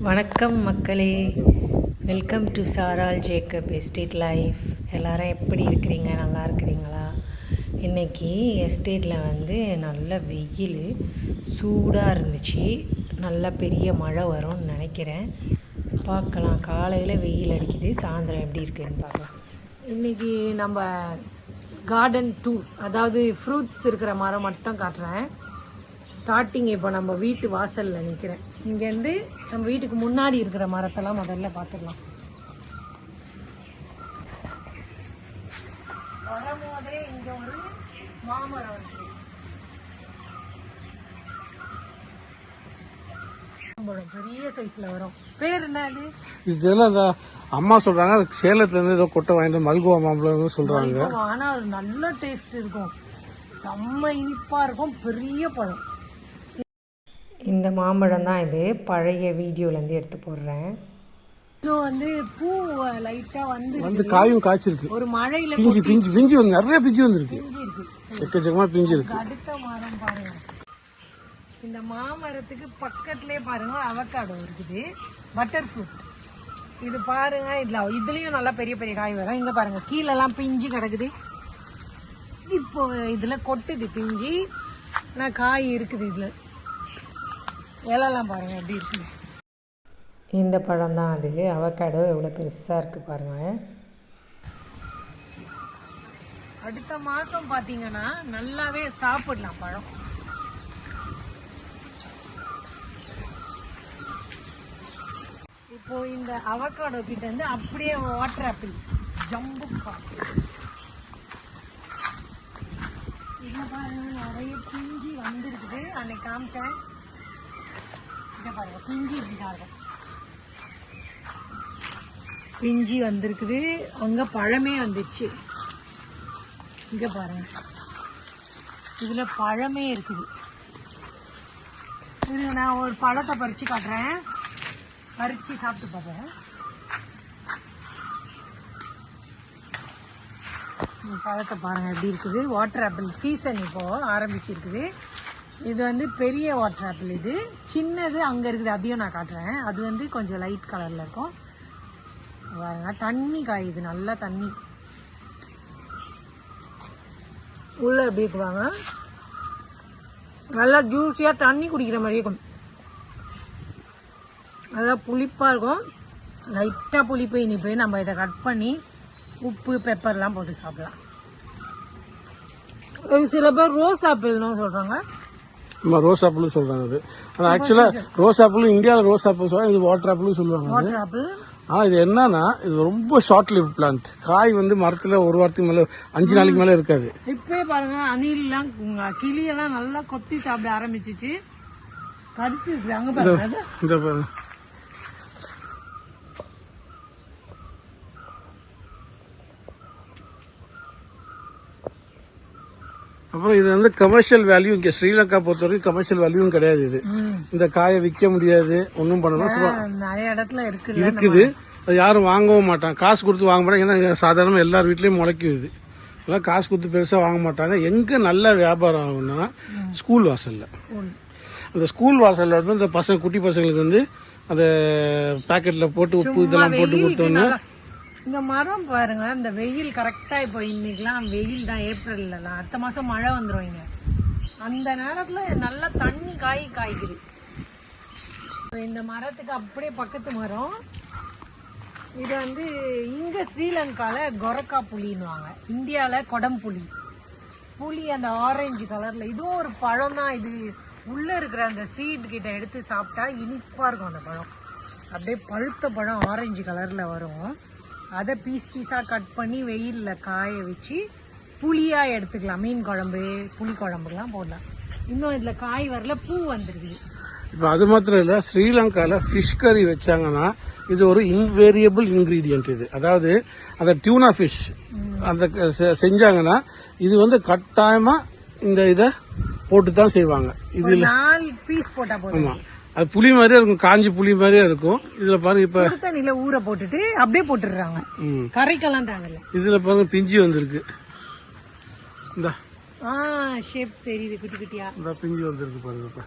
வணக்கம் மக்களே. Welcome to சாரால் ஜேக்கப் எஸ்டேட் லைஃப் எல்லாரும் எப்படி இருக்கிறீங்க? நல்லா இருக்கிறீங்களா? இன்றைக்கி எஸ்டேட்டில் வந்து நல்ல வெயில் சூடாக இருந்துச்சு. நல்ல பெரிய மழை வரும்னு நினைக்கிறேன். பார்க்கலாம். காலையில் வெயில் அடிக்குது. சாயந்தரம் எப்படி இருக்குன்னு பார்க்கலாம். இன்றைக்கி நம்ம கார்டன் டூர் அதாவது ஃப்ரூட்ஸ் இருக்கிற மரம் மட்டும் காட்டுறேன். ஸ்டார்டிங் இப்போ நம்ம வீட்டு வாசலில் நிற்கிறேன் இங்கேருந்து நம்ம வீட்டுக்கு முன்னாடி இருக்கிற மரத்தெல்லாம் முதல்ல பார்த்துடலாம் வரும்போதே இங்கே ஒரு மாமரம் இருக்கு. மாம்பழம் பெரிய சைஸில் வரும். பேர் என்ன அது? இதெல்லாம் அம்மா சொல்றாங்க அது சேலத்துல இருந்து ஏதோ கொட்டை வாங்கிட்டு மல்கோவா மாம்பழம்னு சொல்றாங்க. ஆனால் அது நல்ல டேஸ்ட் இருக்கும். செம்ம இனிப்பாக இருக்கும் பெரிய பழம். இந்த மாம்பழம் தான் இது. பழைய வீடியோலேருந்து எடுத்து போடுறேன். இது வந்து பூ லைட்டாக வந்து வந்து காயும் காய்ச்சிருக்கு. ஒரு மழையில பிஞ்சு பிஞ்சு பிஞ்சு வந்து நிறைய பிஞ்சு வந்திருக்கு. பிஞ்சு இருக்கு எக்கச்சக்கமா பிஞ்சு இருக்கு. அடுத்த மரம் பாருங்க. இந்த மாமரத்துக்கு பக்கத்துலயே பாருங்க அவக்காடோ இருக்குது. பட்டர் ஃப்ரூட் இது பாருங்க இதுல இதுலயும் நல்லா பெரிய பெரிய காய் வரும். இங்க பாருங்க கீழெல்லாம் பிஞ்சு கிடக்குது. இப்போ இதுல கொட்டுது பிஞ்சு. ஆனா காய் இருக்குது இதுல. இலெல்லாம் பாருங்க எப்படி இருக்குது இந்த பழம் தான் அது. அவக்காடோ எவ்வளோ பெருசாக இருக்குது பாருங்க. அடுத்த மாதம் பார்த்தீங்கன்னா நல்லாவே சாப்பிடலாம் பழம். இப்போ இந்த அவக்காடோ கிட்ட இருந்து அப்படியே வாட்டர் ஆப்பிள் ஜம்பு இதில் பாருங்க நிறைய பிஞ்சி வந்திருக்குது. அன்னைக்கு காமிச்சேன். இதை பாருங்க பிஞ்சு இப்படி தான் இருக்கும். பிஞ்சி வந்திருக்குது. அங்கே பழமே வந்துருச்சு. இங்கே பாருங்க. இதில் பழமே இருக்குது. இது நான் ஒரு பழத்தை பறித்து காட்டுறேன். பறித்து சாப்பிட்டு பார்ப்போம் பழத்தை பாருங்கள் எப்படி இருக்குது. வாட்டர் ஆப்பிள் சீசன் இப்போ ஆரம்பிச்சிருக்குது. இது வந்து பெரிய வாட்டர் ஆப்பிள் இது. சின்னது அங்கே இருக்குது அதையும் நான் காட்டுறேன். அது வந்து கொஞ்சம் லைட் கலரில் இருக்கும். பாருங்க தண்ணி காயுது நல்லா தண்ணி. உள்ள எப்படி இருக்குவாங்க? நல்லா ஜூஸியாக தண்ணி குடிக்கிற மாதிரி இருக்கும். நல்லா புளிப்பாக இருக்கும். லைட்டாக புளிப்பு இனிப்பு. நம்ம இதை கட் பண்ணி உப்பு பெப்பர்லாம் போட்டு சாப்பிடலாம். ஒரு சில பேர் ரோஸ் ஆப்பிள்னு சொல்கிறாங்க நம்ம ரோஸ் ஆப்பிள்னு சொல்றாங்க அது. ஆனா ஆக்சுவலா ரோஸ் ஆப்பிள் இந்தியாவில் ரோஸ் ஆப்பிள் சொல்றாங்க இது வாட்டர் ஆப்பிள்னு சொல்லுவாங்க அது. வாட்டர் ஆப்பிள் ஆனா இது என்னன்னா இது ரொம்ப ஷார்ட் லிவ் பிளான்ட் காய் வந்து மரத்துல ஒரு வாரத்துக்கு மேல அஞ்சு நாளைக்கு மேல இருக்காது. இப்பவே பாருங்க அணிலாம் கிளியெல்லாம் நல்லா கொத்தி சாப்பிட ஆரம்பிச்சிச்சு. கடிச்சிருக்கு அங்க பாருங்க. இந்த பாருங்க. அப்புறம் இது வந்து கமர்ஷியல் வேல்யூ இங்க ஸ்ரீலங்கா பொறுத்த வரைக்கும் கமர்ஷியல் வேல்யூவும் கிடையாது இது. இந்த காயை விற்க முடியாது ஒன்றும் பண்ணணும் நிறைய இடத்துல இருக்குல்ல இருக்குது. அது யாரும் வாங்கவும் மாட்டாங்க. காசு கொடுத்து வாங்க மாட்டாங்க. ஏன்னா இங்க சாதாரண எல்லார் வீட்லயும் முளைக்கும் இது. அதெல்லாம் காசு கொடுத்து பெருசா வாங்க மாட்டாங்க. எங்க நல்ல வியாபாரம் ஆகும்னா ஸ்கூல் வாசல்ல. அந்த ஸ்கூல் வாசல்ல வந்து இந்த பசங்க குட்டி பசங்களுக்கு வந்து அந்த பாக்கெட்ல போட்டு உப்பு இதெல்லாம் போட்டு கொடுத்தோன்னா இந்த மரம் பாருங்க இந்த வெயில் கரெக்டா இப்போ இன்னைக்கெல்லாம் வெயில் தான் ஏப்ரல்லாம் அடுத்த மாசம் மழை வந்துரும் இங்க. அந்த நேரத்துல நல்லா தண்ணி காய் காய்க்குது. இந்த மரத்துக்கு அப்படியே பக்கத்து மரம். இது வந்து இங்க ஸ்ரீலங்கால கொரக்கா புளின்னுவாங்க இந்தியால கொடம்புளி புளி அந்த ஆரஞ்சு கலர்ல இதுவும் ஒரு பழம் தான் இது. உள்ள இருக்கிற அந்த சீட் கிட்ட எடுத்து சாப்பிட்டா இனிப்பா இருக்கும் அந்த பழம். அப்படியே பழுத்த பழம் ஆரஞ்சு கலர்ல வரும். அதை பீஸ் பீஸா கட் பண்ணி வெயில்ல காய வச்சு புளியா எடுத்துக்கலாம். மீன் குழம்பு புளி குழம்புலாம் போடலாம். இன்னும் இதுல காய் வரல பூ வந்துருக்குது இப்போ அது மாத்திரம் இல்ல ஸ்ரீலங்கால ஃபிஷ் கறி வச்சாங்கன்னா இது ஒரு இன்வேரியபிள் இன்கிரீடியன்ட் இது. அதாவது அந்த டியூனா ஃபிஷ் அந்த செஞ்சாங்கன்னா இது வந்து கட்டாயமா இந்த இதை போட்டு தான் செய்வாங்க. இது ஒரு நாலு பீஸ் போட்டா போதும். ஆமா. அது புளி மாதிரியே இருக்கும் காஞ்சி புளி மாதிரியே இருக்கும். இதுல பாருங்க இப்ப தண்ணியில ஊற போட்டுட்டு அப்படியே போட்டுடுறாங்க. கரைக்கெல்லாம் தேவையில்ல இதுல பாருங்க பிஞ்சி வந்திருக்கு. இந்த. ஆ ஷேப் தெரியுது குட்டி குட்டியா. இந்த பிஞ்சு வந்திருக்கு பாருங்க இப்ப.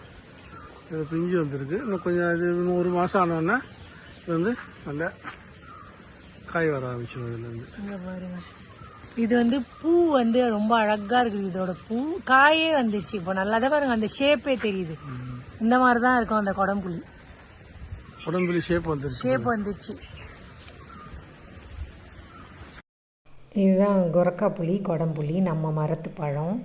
இது பிஞ்சு வந்திருக்கு. இன்னும் கொஞ்சம் இது இன்னும் ஒரு மாதம் ஆனோடனே இது வந்து நல்லா காய் வர ஆரம்பிச்சிடும் இதுலேருந்து இங்க பாருங்க. இது வந்து பூ வந்து ரொம்ப அழகா இருக்குது இதோட பூ. காயே வந்துருச்சு இப்போ நல்லா தான் பாருங்க அந்த ஷேப்பே தெரியுது. இந்த மாதிரி தான் இருக்கும் அந்த குடம்புளி உடம்புல ஷேப் வந்துருச்சு. ஷேப் வந்துருச்சு. இதுதான் கொரக்கா புளி கொடம்புளி நம்ம மரத்து பழம்.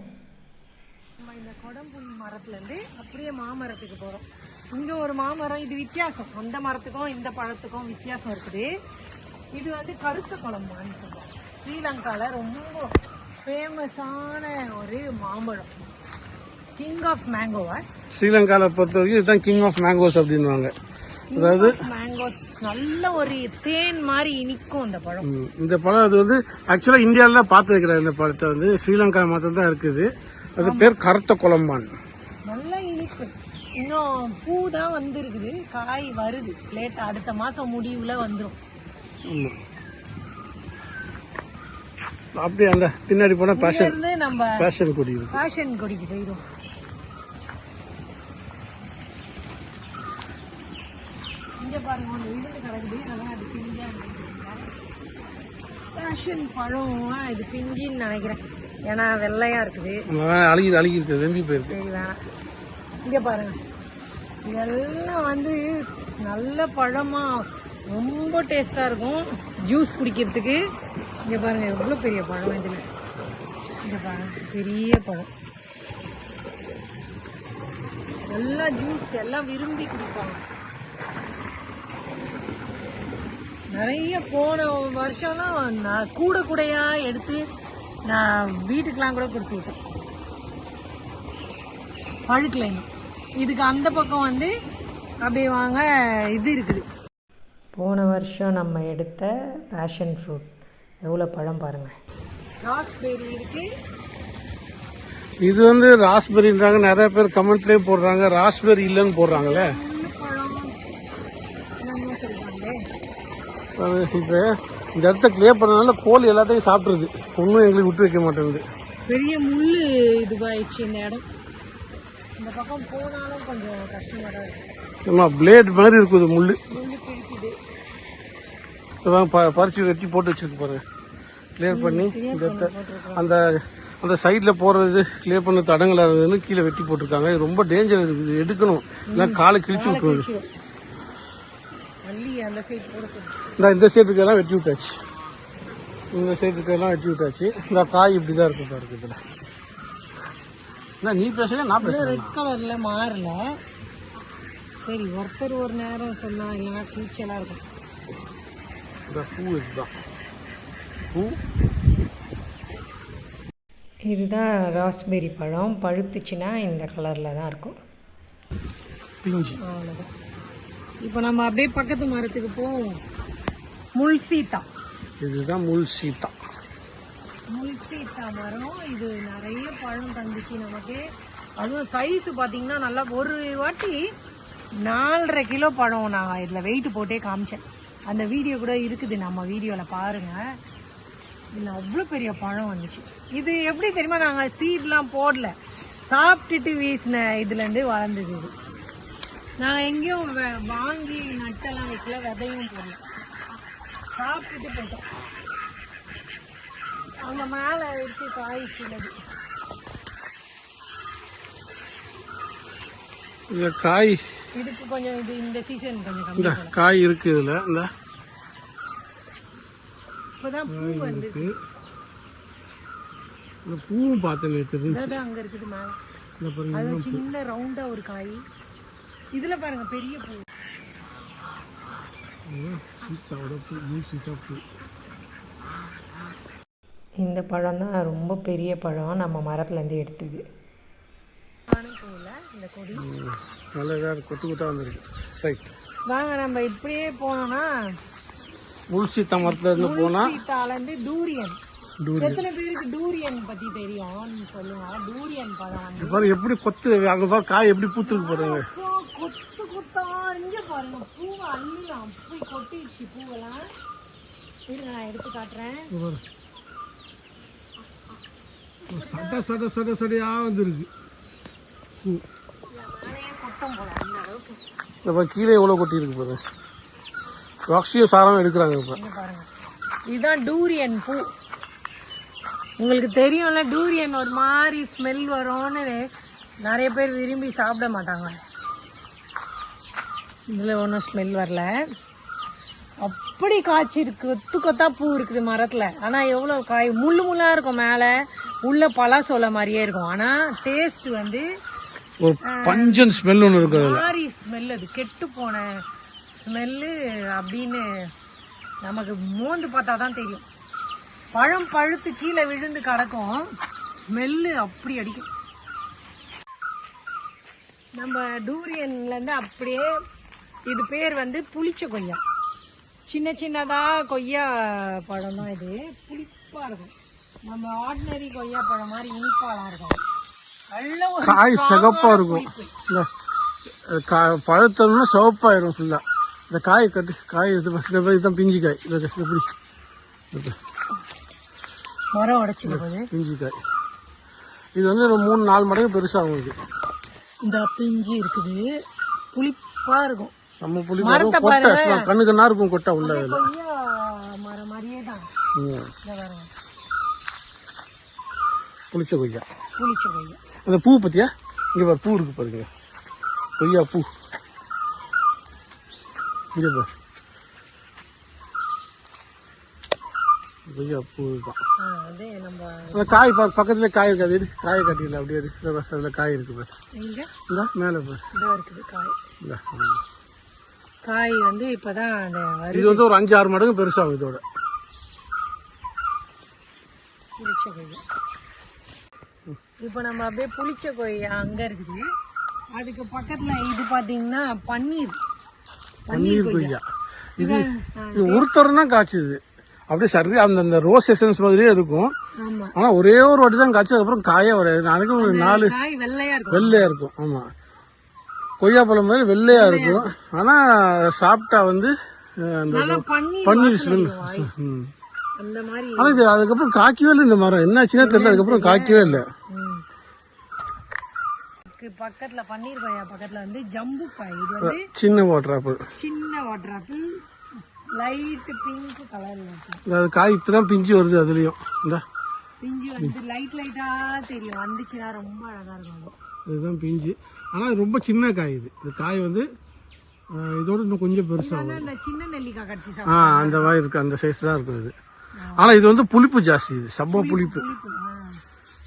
நம்ம இந்த கொடம்புளி மரத்துலேருந்து அப்படியே மாமரத்துக்கு போகிறோம் இங்கே ஒரு மாமரம் இது வித்தியாசம். அந்த மரத்துக்கும் இந்த பழத்துக்கும் வித்தியாசம் இருக்குது. இது வந்து கருத்த குழம்பான்னு சொல்லுவோம் ஸ்ரீலங்காவில் ரொம்ப ஃபேமஸான ஒரு மாம்பழம். கிங் ஆஃப் மேங்கோவா ஸ்ரீலங்காவில் பொறுத்த வரைக்கும் இதுதான் கிங் ஆஃப் மேங்கோஸ் அப்படின்வாங்க அதாவது மேங்கோஸ் நல்ல ஒரு தேன் மாதிரி இனிக்கும் இந்த பழம். இந்த பழம் அது வந்து ஆக்சுவலாக இந்தியாவில் பார்த்து கிடையாது இந்த பழத்தை வந்து ஸ்ரீலங்கா மாத்திரம் தான் இருக்குது. அது பேர் கருத்த குழம்பான் நல்ல இனிப்பு. இன்னும் பூ தான் வந்திருக்குது. காய் வருது. லேட் அடுத்த மாசம் முடிவுல வந்துரும். ஆமாம் அப்படியே அந்த பின்னாடி போனால் பேஷன் நம்ம பேஷன் கொடி ஃபேஷன் கொடிக்கு போயிடும் இங்க பாருங்க ஒன்று விழுந்து கிடக்குது. அதான் அது பிஞ்சா ஃபேஷன் பழம் இது பிஞ்சின்னு நினைக்கிறேன். ஏன்னா வெள்ளையா இருக்குது. அழுகி அழுகி இருக்குது வெம்பி போயிருக்கு. சரி வேணாம். இங்க பாருங்க. இதெல்லாம் வந்து நல்ல பழமா ரொம்ப டேஸ்டா இருக்கும். ஜூஸ் குடிக்கிறதுக்கு. இங்க பாருங்க எவ்வளவு பெரிய பழம் இதுல. இங்க பாருங்க பெரிய பழம். எல்லாம் ஜூஸ் எல்லாம் விரும்பி குடிப்பாங்க. நிறைய போன வருஷம்லாம் நான் கூட கூடையா எடுத்து நான் வீட்டுக்கெல்லாம் கூட கொடுத்து விட்டேன். பழுக்கல இதுக்கு அந்த பக்கம் வந்து அப்படியே வாங்க இது இருக்குது. போன வருஷம் நம்ம எடுத்த பேஷன் ஃப்ரூட் எவ்வளோ பழம் பாருங்கள் ராஸ்பெரி இருக்கு. இது வந்து ராஸ்பெரின்றாங்க நிறைய பேர் கமெண்ட்லேயே போடுறாங்க ராஸ்பெரி இல்லைன்னு போடுறாங்களே முள்ளு பழம் என்னமோ சொல்றாங்களே அது இப்போ இந்த இடத்த கிளியர் பண்ணனால கோழி எல்லாத்தையும் சாப்பிட்ருது ஒன்றும் எங்களுக்கு விட்டு வைக்க மாட்டேங்குது. பெரிய முள் இதுவாயிடுச்சு இந்த இடம். இந்த பக்கம் போனாலும் கொஞ்சம் கஷ்டமாக தான் பிளேட் மாதிரி இருக்குது முள் பறிச்சு வெட்டி போட்டு வச்சிருக்கு பாருங்க கிளியர் பண்ணி இந்த இடத்த. அந்த அந்த சைடில் போகிறது கிளியர் பண்ண தடங்களாக இருந்ததுன்னு கீழே வெட்டி போட்டிருக்காங்க. இது ரொம்ப டேஞ்சர் இருக்குது. எடுக்கணும். இல்லை காலை கிழிச்சு விட்டுருது. அந்த சைடு போட இந்த இந்த சைடு வெட்டி விட்டாச்சு. இந்த சைடு வெட்டி விட்டாச்சு. இந்த காய் இப்படி தான் இருக்கும் பாருங்க இதில். என்ன நீ பேசுறியா நான் பேசுறேன் ரெட் கலர்ல மாறல. சரி ஒருத்தர் ஒரு நேரம் சொன்னா இல்லைன்னா கூச்சலா இருக்கும். இந்த பூ இதுதான் பூ? இதுதான் ராஸ்பெரி பழம். பழுத்துச்சுன்னா இந்த கலரில் தான் இருக்கும். பிஞ்சு. அவ்வளோதான் இப்போ நம்ம அப்படியே பக்கத்து மரத்துக்கு போவோம். முள் சீத்தா. இதுதான் முள் சீத்தா. முள் சீத்தா மரம். இது நிறைய பழம் தந்துச்சு நமக்கு. அதுவும் சைஸ் பார்த்தீங்கன்னா நல்லா ஒரு வாட்டி நாலரை கிலோ பழம் நான் இதில் வெயிட் போட்டே காமிச்சேன். அந்த வீடியோ கூட இருக்குது நம்ம வீடியோவில் பாருங்கள் இதில் அவ்வளோ பெரிய பழம் வந்துச்சு. இது எப்படி தெரியுமா நாங்கள் சீட்லாம் போடல. சாப்பிட்டுட்டு வீசின இதுலேருந்து வளர்ந்தது இது. நாங்கள் எங்கேயும் வாங்கி நட்டெல்லாம் வைக்கல விதையும் போடல. சாப்பிட்டுட்டு போட்டோம் அங்கே மேலே இருக்கு காய் சிலது இந்த காய் இதுக்கு கொஞ்சம் இது இந்த சீசன் கொஞ்சம் கம்மி காய் இருக்கு இதுல இந்த. இப்போதான் பூ வந்து பூவும் பார்த்தேன் அதான் அங்கே இருக்குது மேலே. சின்ன ரவுண்டா ஒரு காய். இதுல பாருங்க பெரிய பூ. சீத்தாவோட பூ முள் சீத்தா பூ இந்த பழம் தான் ரொம்ப பெரிய பழம் நம்ம மரத்துலேருந்து எடுத்தது. இந்த கொடி. நல்ல கொத்து கொத்தா வந்திருக்கு. ரைட் வாங்க நம்ம இப்படியே போனோம்னா முள் சீத்தா மரத்துல இருந்து போனா சீத்தாலேருந்து டூரியன். டூரி எத்தனை பேருக்கு டூரியன் பத்தி தெரியும்னு சொல்லுங்க டூரியன் பழம். எப்படி கொத்து அங்க பாரு காய் எப்படி பூத்துருக்கு பாருங்க. அப்பா, கொத்து கொத்தா பாருங்க பூவை அள்ளிலாம் அப்படி கொட்டிடுச்சு பூவெல்லாம். இருங்க நான் எடுத்து காட்டுறேன். இது பாரு. ஒரு சட சட சட சடையா வந்திருக்கு. பூ. மேலேயே கொட்டம் போல அந்த இந்த பாரு, கீழே எவ்வளோ கொட்டி இருக்கு பாரு. ஆக்சிஜன் சாரம் எடுக்கிறாங்க இப்போ. இதுதான் டூரியன் பூ. உங்களுக்கு தெரியும்ல டூரியன் ஒரு மாதிரி ஸ்மெல் வரும்னு நிறைய பேர் விரும்பி சாப்பிட மாட்டாங்க. இதுல ஒன்றும் ஸ்மெல் வரல. அப்படி காய்ச்சி இருக்கு. கொத்து கொத்தா பூ இருக்குது மரத்துல. ஆனா எவ்வளவு காய்? முள்ளு முள்ளா இருக்கும் மேல. உள்ள பலாசோலை மாதிரியே இருக்கும். ஆனா டேஸ்ட் வந்து ஒரு பஞ்சன் ஸ்மெல் ஒன்று இருக்கு அதில். மாறி ஸ்மெல் அது. கெட்டு போன ஸ்மெல்லு அப்படின்னு நமக்கு மோந்து பார்த்தா தான் தெரியும். பழம் பழுத்து கீழே விழுந்து கிடக்கும். ஸ்மெல்லு அப்படி அடிக்கும். நம்ம டூரியன்ல இருந்து அப்படியே இது பேர் வந்து புளிச்ச கொய்யா. சின்ன சின்னதா கொய்யா பழம் தான் இது. புளிப்பா இருக்கும். நம்ம ஆர்டினரி கொய்யா பழம் மாதிரி இனிப்பாலாம் இருக்கும். நல்ல ஒரு காய் strong சிகப்பா ஆன இருக்கும். இந்த கா பழுத்தோம்னா சிவப்பாயிரும் ஃபுல்லாக இந்த காய் கட்டு காய் இது இதுதான் பிஞ்சு காய் இது எப்படி? மரம் உடைச்சிட்டு போகுது பிஞ்சு காய் இது வந்து ஒரு மூணு நாலு மடங்கு பெருசாகும் இது. இந்த பிஞ்சு இருக்குது. புளிப்பா இருக்கும். நம்ம புளி மரத்தை கொட்டை பாருங்க. சும்மா கண்ணு கண்ணா இருக்கும் கொட்டை உள்ள கொய்யா மரம் மாதிரியே தான். ம், இந்த புளிச்ச கொய்யா. புளிச்ச கொய்யா. அந்த பூ பத்தியா? இங்கே பாரு பூ இருக்கு பாருங்க. கொய்யா பூ. இங்கே பாரு. கொய்யா பூ தான் ஆ, அதே நம்ம அந்த காய் பாரு பக்கத்துல காய் இருக்காது எடு காயை கட்டிடல. அப்படியே இரு. இதோ பாரு, அதுல காய் இருக்கு பாரு. இங்க? இந்தா மேலே பாரு. இதோ இருக்குது காய். இந்தா. காய் வந்து இப்பதான் அந்த இது வந்து ஒரு அஞ்சு ஆறு மடங்கு பெருசாகும் இதோட. புளிச்ச கொய்யா இப்போ நம்ம அப்படியே புளிச்ச கொய்யா அங்க இருக்குது. அதுக்கு பக்கத்துல இது பாத்தீங்கன்னா பன்னீர். பன்னீர் கொய்யா. இது இது ஒருத்தர் தான் காய்ச்சுது. அப்படியே சரி அந்த அந்த ரோஸ் எசன்ஸ் மாதிரியே இருக்கும். ஆமா. ஆனா ஒரே ஒரு வாட்டி தான் காய்ச்சி அதுக்கப்புறம் காயே வராது. நாளைக்கு ஒரு நாலு வெள்ளையா இருக்கும். ஆமா. கொய்யா பழம் மாதிரி வெள்ளையா இருக்கும். ஆனா சாப்பிட்டா வந்து அந்த பன்னீர் ஸ்மெல் ஆனா இது அதுக்கப்புறம் காய்க்கவே இல்லை இந்த மரம். என்னாச்சுன்னே தெரியல அதுக்கப்புறம் காய்க்கவே இல்லை. பக்கத்துல பன்னீர் கொய்யா பக்கத்துல வந்து ஜம்பு காய். இது வந்து சின்ன வாட்டர் ஆப்பிள் சின்ன வாட்டர் ஆப்பிள் லைட் பிங்க் கலர்ல அது காய் இப்பதான் பிஞ்சு வருது அதுலயும். இந்த. பிஞ்சு வந்து லைட் லைட்டா தெரியும். வந்துச்சுன்னா ரொம்ப அழகா இருக்கும். இதுதான் பிஞ்சு. ஆனா இது ரொம்ப சின்ன காய் இது. இது காய் வந்து இதோட இன்னும் கொஞ்சம் கடிச்சு ஆ அந்த மாதிரி இருக்கு. அந்த சைஸ் தான் இருக்கும் இது. ஆனா இது வந்து புளிப்பு ஜாஸ்தி இது. செம்ம புளிப்பு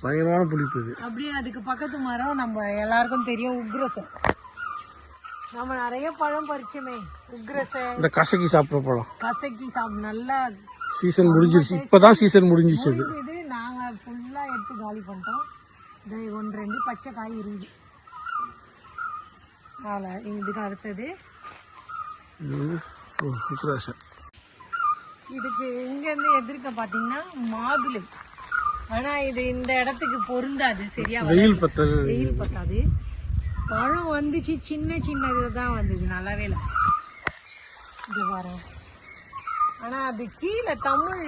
பயங்கரமான புளிப்பு இது. அப்படியே அதுக்கு பக்கத்து மரம் நம்ம எல்லாருக்கும் தெரியும் உக்ரச நம்ம நிறைய பழம் பறிச்சோமே உக்ரச இந்த கசக்கி சாப்பிட்ற பழம். கசக்கி சாப்பிட நல்லா சீசன் முடிஞ்சிருச்சு. இப்பதான் சீசன் முடிஞ்சிச்சு இது நாங்க ஃபுல்லா எடுத்து காலி பண்ணிட்டோம். இது ஒன்று ரெண்டு பச்சை காய் இருக்குது அவ்வளோ இதுக்கு அடுத்தது. இதுக்கு இங்கேருந்து எதிர்க்க பார்த்தீங்கன்னா மாதுளை. ஆனா இது இந்த இடத்துக்கு பொருந்தாது சரியா. வெயில் பத்தல் வெயில் பத்தாது. பழம் வந்துச்சு சின்ன சின்னது தான் வந்தது நல்லாவே இல்லை. இது பாருங்க. ஆனா அது கீழே தமிழ்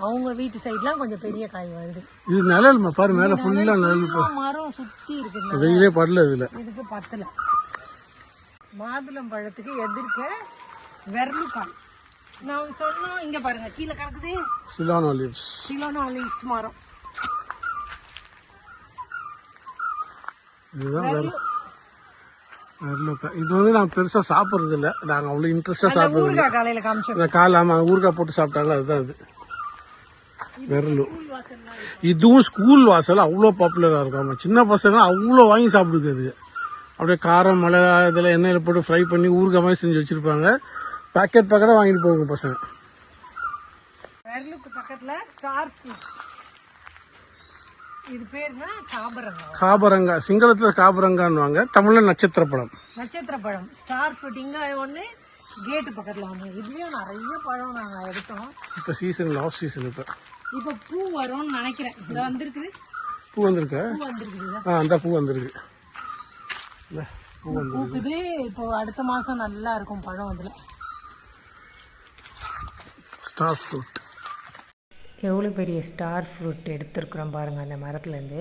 அவங்க வீட்டு சைட்லாம் கொஞ்சம் பெரிய காய் வருது. இது நிழல் ம- பாரு மேல ஃபுல்லா நிழல் மரம் சுத்தி இருக்குது வெயிலே படல இதுல. இதுக்கு பத்தல. மாதுளம் பழத்துக்கு எதிர்க்க வெர்லுக்காய் நான் சொன்னோம் இங்க பாருங்க கீழே கிடக்குது சிலான் ஆலிவ்ஸ் சிலோனாலிஸ் மரம். இதுதான் வெர்லக்காய். இது வந்து நான் பெருசா சாப்பிடுறது இல்ல நாங்க அவ்வளவு இன்ட்ரெஸ்டா சாப்பிடுறது இல்ல. ஊறுகாய் காலையில காமிச்சோம் இந்த கால் ஆமா ஊறுகாய் போட்டு சாப்பிட்டாங்களா அதுதான் அது வெரலு இதுவும் ஸ்கூல் வாசல் அவ்வளோ பாப்புலராக இருக்கும். சின்ன பசங்க அவ்வளோ வாங்கி சாப்பிடுது அது அப்படியே காரம் மிளகா இதெல்லாம் எண்ணெயில் போட்டு ஃப்ரை பண்ணி ஊறுகாய் மாதிரி செஞ்சு வச்சிருப்பாங்க பேக்கெட் பேக்கெட்டாக வாங்கிட்டு போவாங்க பசங்க பக்கத்துல ஸ்டார் இது பேருனா காபரங்கம். காபரங்கா சிங்களத்தில் காபரங்கான்னுவாங்க. தமிழில் நட்சத்திர பழம் நட்சத்திர பழம் ஸ்டார் ஃப்ரூட் இங்க ஒண்ணு கேட்டு பக்கத்துல ஒண்ணு. இதுலயும் நிறைய பழம் நாங்க எடுத்தோம். இப்போ சீசன் ஆஃப் சீசன் இப்போ. இப்ப பூ வரும்னு நினைக்கிறேன். இது வந்திருக்குது. பூ வந்திருக்கா? ஆ அந்த பூ வந்திருக்கு. பூ பூக்குது. இப்போ அடுத்த மாசம் நல்லா இருக்கும் பழம் அதுல. ஸ்டார் ஃப்ரூட் எவ்வளோ பெரிய ஸ்டார் ஃப்ரூட் எடுத்திருக்கிறோம் பாருங்க அந்த மரத்துலேருந்து.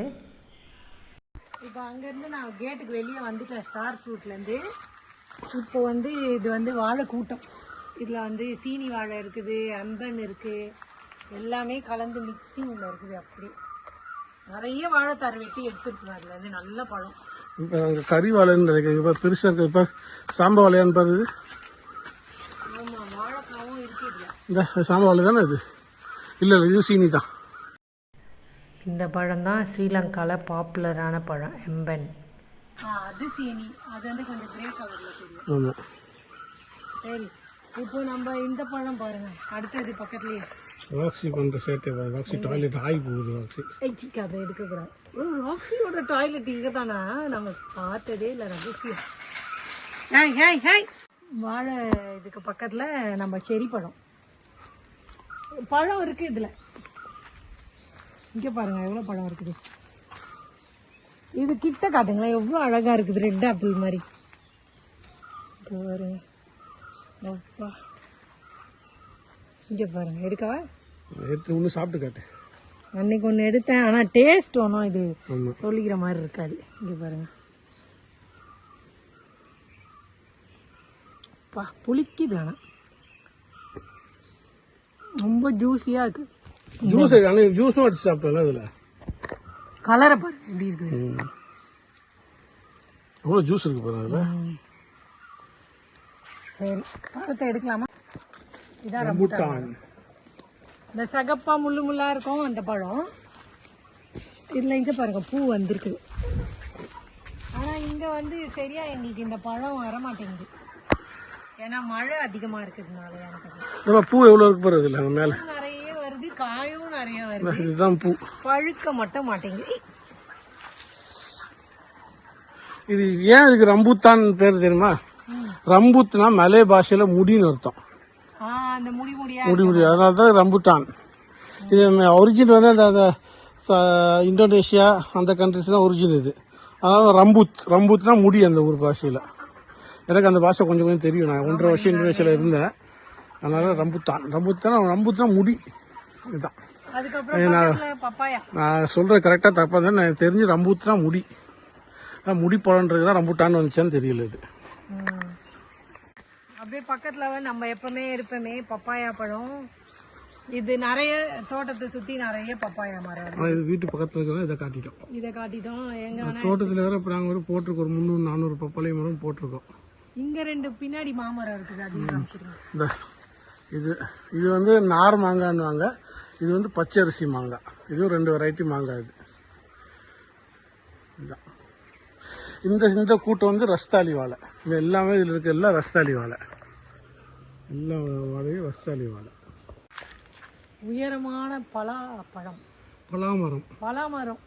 இப்போ அங்கேருந்து நான் கேட்டுக்கு வெளியே வந்துட்டேன் ஸ்டார் ஃப்ரூட்லேருந்து. இப்போ வந்து இது வந்து வாழை கூட்டம் இதில் வந்து சீனி வாழை இருக்குது அம்பன் இருக்குது. எல்லாமே கலந்து மிக்சிங்கில் இருக்குது அப்படி நிறைய வாழைத்தார் வெட்டி எடுத்துருக்கு அதுலேருந்து நல்ல பழம். இப்போ கறி வாழைன்னு நினைக்கிறேன். இப்போ பெருசாக இருக்குது பார் சாம்ப வாழையான்னு பாரு இது. ஆமாம் வாழைக்காவும் இருக்குது இந்த சாம்ப வாழை தானே இது? இல்லை இல்லை இது சீனி தான். இந்த பழம் தான் ஸ்ரீலங்காவில் பாப்புலரான பழம் எம்பன். அது சீனி. அது வந்து கொஞ்சம் கிரே கலரில் தெரியும். ஆமாம் சரி. இப்போ நம்ம இந்த பழம் பாருங்க. அடுத்தது பக்கத்துலயே. ராக்ஸி பண்ணுற பாரு. ராக்ஸி டாய்லெட் ஆகி போகுது ராக்ஸி ஐச்சிக்கு அதை எடுக்கக்கூடாது ராக்ஸியோட டாய்லெட் இங்கே தானா? நம்ம பார்த்ததே இல்லை ரகசியம் ஹாய் ஹாய் ஹாய் வாழை இதுக்கு பக்கத்தில் நம்ம செரி பழம். பழம் இருக்குது இதில். இங்கே பாருங்க எவ்வளோ பழம் இருக்குது? இது கிட்ட காட்டுங்களேன் எவ்வளோ அழகாக இருக்குது ரெட் ஆப்பிள் மாதிரி. பாருங்க அப்பா. இங்கே பாருங்க எடுக்கவா? ஒன்று சாப்பிட்டு காட்டு. அன்னைக்கு ஒன்று எடுத்தேன் ஆனால் டேஸ்ட் ஒன்றும் இது சொல்லிக்கிற மாதிரி இருக்காது. இங்கே பாருங்க. பா புளிக்குது ஆனால் ரொம்ப ஜூஸியாக இருக்கு. ஜூஸ் ஆனால் ஜூஸும் அடிச்சு சாப்பிட்டோம்ல அதில்? கலரை பாரு எப்படி இருக்குது ம். எவ்வளோ ஜூஸ் இருக்கு பாருங்க அதில்? சரி பழத்தை எடுக்கலாமா? இதான் ரம்புட்டான். இந்த சகப்பா முள்ளு முள்ளா இருக்கும் அந்த பழம். இதில் இங்கே பாருங்க பூ வந்திருக்குது ஆனால் இங்கே வந்து சரியா எங்களுக்கு இந்த பழம் வர மாட்டேங்குது ஏன்னா மழை அதிகமாக இருக்கிறதுனால எனக்கு பூ எவ்வளோ இருக்கு பாரு அங்கே மேலே. நிறைய வருது காயும் நிறைய வருது. இதுதான் பூ. பழுக்க மட்டும் மாட்டேங்குது. இது ஏன் இதுக்கு ரம்புத்தான் பேர் தெரியுமா? ரம்புத்னா மலை பாஷையில முடின்னு அர்த்தம். முடி முடி அதனால தான் ரம்புட்டான் இது ஒரிஜின் வந்து அந்த இந்தோனேஷியா அந்த கண்ட்ரிஸ் தான் ஒரிஜின் இது. அதனால ரம்புத் ரம்புத்னா முடி அந்த ஊர் பாஷையில். எனக்கு அந்த பாஷை கொஞ்சம் கொஞ்சம் தெரியும். நான் ஒன்றரை வருஷம் இந்தோனேஷியாவில் இருந்தேன். அதனால ரம்புத்தான். ரம்புத்தான் ரம்புத்னா முடி. இதுதான். பப்பாயா? நான் சொல்கிற கரெக்டாக தப்பாக தான் நான் தெரிஞ்சு ரம்பூத்னா முடி. ஆனால் முடி பழன்றது தான் ரம்புட்டான்னு வந்துச்சான்னு தெரியல இது. அப்படியே பக்கத்துல நம்ம எப்பவுமே இருப்போமே பப்பாயா பழம். இது நிறைய தோட்டத்தை சுத்தி நிறைய பப்பாயா மரம் இது வீட்டு பக்கத்தில் இருக்கிறதா இதை காட்டிட்டோம். இதை காட்டிட்டோம். எங்க வேணா தோட்டத்தில் வேற இப்போ நாங்கள் ஒரு போட்டிருக்கோம். ஒரு முந்நூறு நானூறு பப்பாளி மரம் போட்டிருக்கோம். இங்க ரெண்டு பின்னாடி மாமரம் இருக்குது காமிச்சிருங்க. இந்த இது இது வந்து நார் மாங்கான்னுவாங்க. இது வந்து பச்சரிசி மாங்காய் இதுவும் ரெண்டு வெரைட்டி மாங்காய் இது. இந்த. இந்த கூட்டம் வந்து ரஸ்தாலி வாழை. இது எல்லாமே இதில் இருக்க எல்லாம் ரஸ்தாலி வாழை. எல்லா வாழையும் ரஸ்தாலி வாழை. உயரமான பலா பழம். பலாமரம். பலாமரம்.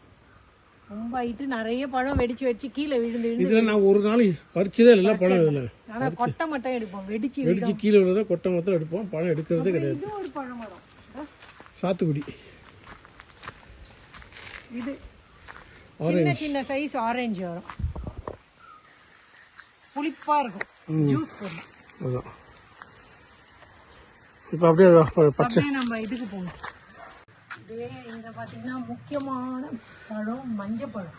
ரொம்ப நிறைய பழம் வெடிச்சு வெடிச்சு கீழே விழுந்து இதில் நான் ஒரு நாள் பறிச்சதே இல்லை பழம் இதில் ஆனா கொட்டை மட்டும் எடுப்போம். வெடிச்சு வெடிச்சு கீழே விழுறத கொட்டை எடுப்போம். பழம் எடுக்கிறதே கிடையாது. இது ஒரு பழம் மரம் ஆ, சாத்துக்குடி. இது சின்ன சின்ன சைஸ் ஆரஞ்சு வரும். புளிப்பா இருக்கும். ஜூஸ் போடலாம். அதுதான் இப்போ அப்படியே அதோ ப- பச்சை. அப்படியே நம்ம இதுக்கு போகணும் அப்படியே இங்க முக்கியமான பழம் மஞ்சள் பழம்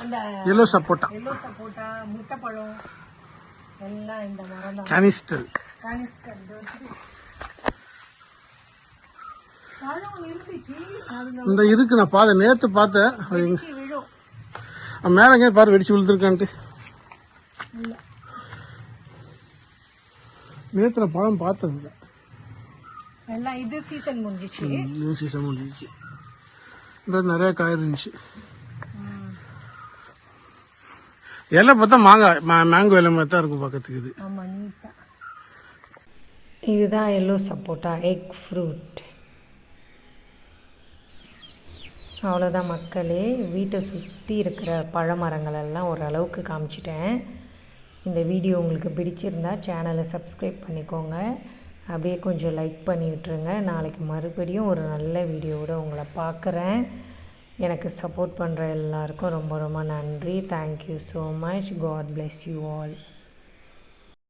அந்த எல்லோ சப்போட்டா எல்லோ சப்போட்டா முட்டை பழம் எல்லாம் இந்த மரம் தான் கேனிஸ்டல் இந்த இருக்கு நான் பார்த்தேன் நேற்று பார்த்தேன் அது மேலே எங்கேயும் பாரு வெடிச்சு விழுந்திருக்கான்ட்டு. நேற்று பழம் பார்த்தது இல்லை. எல்லாம் இது சீசன் முடிஞ்சிச்சு. நியூ சீசன் முடிஞ்சிச்சு. இந்த நிறைய காய் இருந்துச்சு. இலை பார்த்தா மாங்காய் மா- மேங்கோ இலை மாதிரி தான் இருக்கும் பக்கத்துக்கு இது. இதுதான் எல்லோ சப்போட்டா எக் ஃப்ரூட் அவ்வளோதான் மக்களே. வீட்டை சுற்றி இருக்கிற பழமரங்கள் எல்லாம் ஓரளவுக்கு காமிச்சிட்டேன். இந்த வீடியோ உங்களுக்கு பிடிச்சிருந்தா சேனலை சப்ஸ்கிரைப் பண்ணிக்கோங்க. அப்படியே கொஞ்சம் லைக் பண்ணி விட்டுருங்க. நாளைக்கு மறுபடியும் ஒரு நல்ல வீடியோவோட உங்களை பார்க்குறேன். எனக்கு சப்போர்ட் பண்ணுற எல்லாருக்கும் ரொம்ப ரொம்ப நன்றி. Thank you so much God bless you all